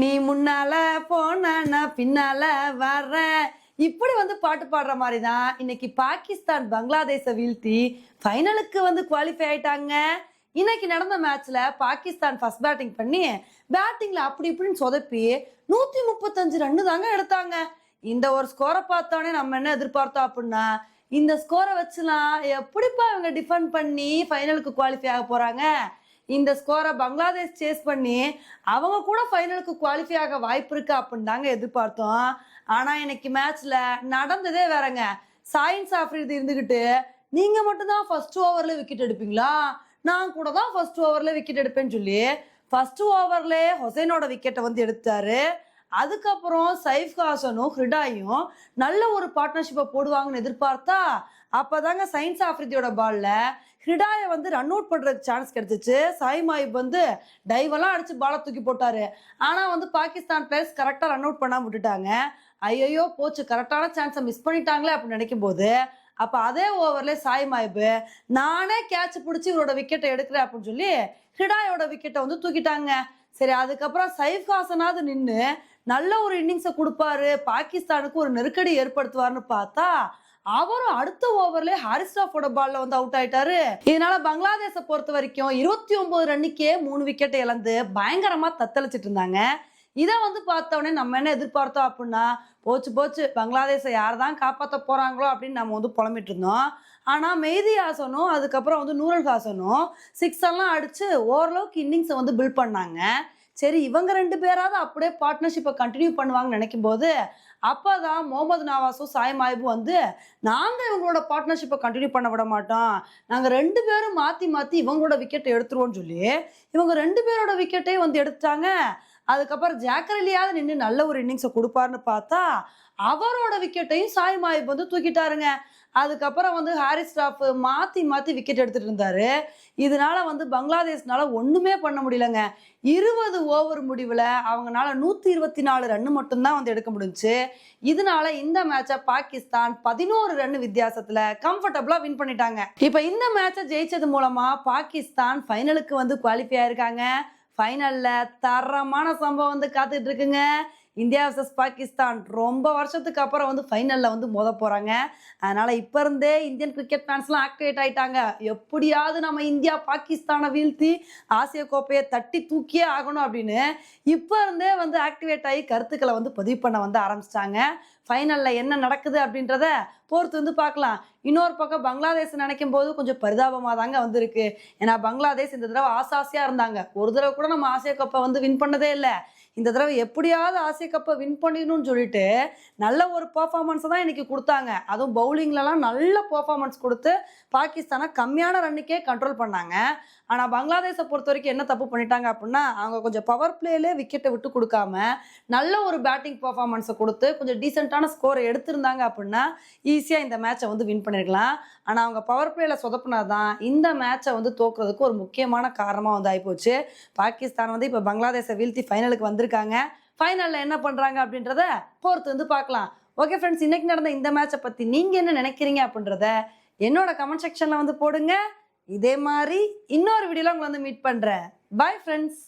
நீ முன்னால போன நான் பின்னால வர்ற. இப்படி வந்து பாட்டு பாடுற மாதிரி தான் இன்னைக்கு பாகிஸ்தான் பங்களாதேஷை வீழ்த்தி ஃபைனலுக்கு வந்து குவாலிஃபை ஆயிட்டாங்க. இன்னைக்கு நடந்த மேட்ச்ல பாகிஸ்தான் ஃபர்ஸ்ட் பேட்டிங் பண்ணி பேட்டிங்ல அப்படி இப்படின்னு சொதப்பி நூத்தி முப்பத்தஞ்சு ரன்னு தாங்க எடுத்தாங்க. இந்த ஒரு ஸ்கோரை பார்த்தோன்னே நம்ம என்ன எதிர்பார்த்தோம் அப்படின்னா இந்த ஸ்கோரை வச்சுலாம் எப்படிப்பா இவங்க டிஃபெண்ட் பண்ணி ஃபைனலுக்கு குவாலிஃபை ஆக போறாங்க? இந்த ஸ்கோரை பங்களாதேஷ் சேஸ் பண்ணி அவங்க கூட ஃபைனலுக்கு குவாலிஃபை ஆக வாய்ப்பு இருக்கு அப்படின்னு தாங்க எதிர்பார்த்தோம். ஆனால் இன்னைக்கு மேட்ச்ல நடந்ததே வேறங்க. சாயின்ஸ் ஆஃப்ரிதி இருந்துக்கிட்டு நீங்க மட்டும் தான் ஃபர்ஸ்ட் ஓவர்ல விக்கெட் எடுப்பீங்களா? நான் கூட தான் ஃபர்ஸ்ட் ஓவர்ல விக்கெட் எடுப்பேன்னு சொல்லி ஃபர்ஸ்ட் ஓவர்ல ஹொசைனோட விக்கெட்டை வந்து எடுத்தாரு அதுக்கப்புறம் சைஃப் ஹாசனும் ஹிருடாயும் நல்ல ஒரு பார்ட்னர்ஷிப்பை போடுவாங்கன்னு எதிர்பார்த்தா அப்போதாங்க சயின்ஸ் ஆஃப்ரிதியோட பால்ல ஹிடாயை வந்து ரன் அவுட் பண்ணுறதுக்கு சான்ஸ் கிடைச்சிச்சு. சாய் மாயிப் வந்து டைவெல்லாம் அடித்து பாலை தூக்கி போட்டார். ஆனால் வந்து பாகிஸ்தான் பிளேயர்ஸ் கரெக்டாக ரன் அவுட் பண்ணாம விட்டுட்டாங்க. ஐயோ போச்சு. கரெக்டான சான்ஸை மிஸ் பண்ணிட்டாங்களே அப்படின்னு நினைக்கும் போது அதே ஓவரில் சாய் மாயிபு நானே கேட்ச் பிடிச்சி இவரோட விக்கெட்டை எடுக்கிறேன் அப்படின்னு சொல்லி ஹிடாயோட விக்கெட்டை வந்து தூக்கிட்டாங்க. சரி அதுக்கப்புறம் சைஃப் ஹாசனாவது நின்று நல்ல ஒரு இன்னிங்ஸை கொடுப்பாரு. பாகிஸ்தானுக்கு ஒரு நெருக்கடி ஏற்படுத்துவார்னு பார்த்தா அவரும் அடுத்த ஓவர்ல ஹாரிஸ்டாஃபோட பால்ல வந்து அவுட் ஆயிட்டாரு. இதனால பங்களாதேஷை பொறுத்த வரைக்கும் இருபத்தி ஒன்பது ரன்னுக்கே மூணு விக்கெட்டை இழந்து பயங்கரமா தத்தளிச்சிட்டு இருந்தாங்க. இதை வந்து பார்த்தோன்னே நம்ம என்ன எதிர்பார்த்தோம் அப்படின்னா போச்சு போச்சு பங்களாதேஷை யார் தான் காப்பாற்ற போகிறாங்களோ அப்படின்னு நம்ம வந்து புலம்பிட்டு இருந்தோம். ஆனால் மெய்தி ஹாசனும் அதுக்கப்புறம் வந்து நூரல் ஹாசனும் சிக்ஸ் எல்லாம் அடித்து ஓரளவுக்கு இன்னிங்ஸை வந்து பில்ட் பண்ணாங்க. சரி இவங்க ரெண்டு பேராவது அப்படியே பார்ட்னர்ஷிப்பை கண்டினியூ பண்ணுவாங்கன்னு நினைக்கும் போது அப்பதான் முகமது நவாஸும் சாய் மாயிபும் வந்து நாங்கள் இவங்களோட பார்ட்னர்ஷிப்பை கண்டினியூ பண்ண விட மாட்டோம். நாங்கள் ரெண்டு பேரும் மாற்றி மாற்றி இவங்களோட விக்கெட்டை எடுத்துருவோம்னு சொல்லி இவங்க ரெண்டு பேரோட விக்கெட்டையும் வந்து எடுத்துட்டாங்க. அதுக்கப்புறம் ஜாக்கரலியாவது நின்று நல்ல ஒரு இன்னிங்ஸை கொடுப்பாருன்னு பார்த்தா அவரோட விக்கெட்டையும் சாய் மாயிப் வந்து தூக்கிட்டாருங்க. அதுக்கப்புறம் வந்து ஹாரிஸ் ஸ்டாஃப் மாற்றி மாற்றி விக்கெட் எடுத்துட்டு இருந்தாரு. இதனால வந்து பங்களாதேஷ்னால ஒன்றுமே பண்ண முடியலங்க. இருபது ஓவர் முடிவில் அவங்கனால நூற்றி இருபத்தி நாலு ரன்னு மட்டும்தான் வந்து எடுக்க முடிஞ்சுச்சு இதனால இந்த மேட்சை பாகிஸ்தான் பதினோரு ரன் வித்தியாசத்தில் கம்ஃபர்டபுளாக வின் பண்ணிட்டாங்க. இப்போ இந்த மேட்சை ஜெயிச்சது மூலமாக பாகிஸ்தான் ஃபைனலுக்கு வந்து குவாலிஃபை ஆயிருக்காங்க. ஃபைனலில் தரமான சம்பவம் வந்து காத்துட்டு இருக்குங்க. India versus Pakistan. ரொம்ப வருஷத்துக்கு அப்புறம் வந்து ஃபைனலில் வந்து மோத போகிறாங்க அதனால் இப்போ இருந்தே இந்தியன் கிரிக்கெட் ஃபேன்ஸ்லாம் ஆக்டிவேட் ஆகிட்டாங்க எப்படியாவது நம்ம இந்தியா பாகிஸ்தானை வீழ்த்தி ஆசிய கோப்பையை தட்டி தூக்கியே ஆகணும் அப்படின்னு இப்போ இருந்தே வந்து ஆக்டிவேட் ஆகி கருத்துக்களை வந்து பதிவு பண்ண வந்து ஆரம்பிச்சிட்டாங்க. ஃபைனலில் என்ன நடக்குது அப்படின்றத பொறுத்து வந்து பார்க்கலாம். இன்னொரு பக்கம் பங்களாதேஷ் நினைக்கும் போது கொஞ்சம் பரிதாபமாக தாங்க வந்திருக்கு. ஏன்னா பங்களாதேஷ் இந்த தடவை ஆசாசியாக இருந்தாங்க. ஒரு தடவை கூட நம்ம ஆசிய கோப்பை வந்து வின் பண்ணதே இல்லை. இந்த தடவை எப்படியாவது ஆசிய கப்பை வின் பண்ணிடணும்னு சொல்லிட்டு நல்ல ஒரு பர்ஃபார்மன்ஸை தான் இன்னைக்கு கொடுத்தாங்க. அதுவும் பவுலிங்லலாம் நல்ல பர்ஃபார்மன்ஸ் கொடுத்து பாகிஸ்தானை கம்மியான ரன்னுக்கே கண்ட்ரோல் பண்ணாங்க. ஆனால் பங்களாதேஷை பொறுத்த வரைக்கும் என்ன தப்பு பண்ணிட்டாங்க அப்படின்னா அவங்க கொஞ்சம் பவர் பிளேலே விக்கெட்டை விட்டு கொடுக்காம நல்ல ஒரு பேட்டிங் பர்ஃபார்மன்ஸை கொடுத்து கொஞ்சம் டீசெண்டான ஸ்கோரை எடுத்திருந்தாங்க அப்படின்னா ஈஸியாக இந்த மேட்சை வந்து வின் பண்ணிருக்கலாம் ஆனால் அவங்க பவர் பிளேல சொதப்புனா தான் இந்த மேட்சை வந்து தோக்குறதுக்கு ஒரு முக்கியமான காரணமாக வந்து ஆகிப்போச்சு பாகிஸ்தான் வந்து இப்போ பங்களாதேஷை வீழ்த்தி ஃபைனலுக்கு இருக்காங்க. ஃபைனலில் என்ன பண்ணுறாங்க அப்படின்றத பொறுத்து வந்து பார்க்கலாம். ஓகே ஃப்ரெண்ட்ஸ் இன்னைக்கு நடந்த இந்த மேட்சை பற்றி நீங்கள் என்ன நினைக்கிறீங்க அப்படின்றத என்னோட கமெண்ட் செக்ஷனில் வந்து போடுங்க. இதே மாதிரி இன்னொரு வீடியோவில் உங்களை வந்து மீட் பண்ணுறேன் பாய் ஃப்ரெண்ட்ஸ்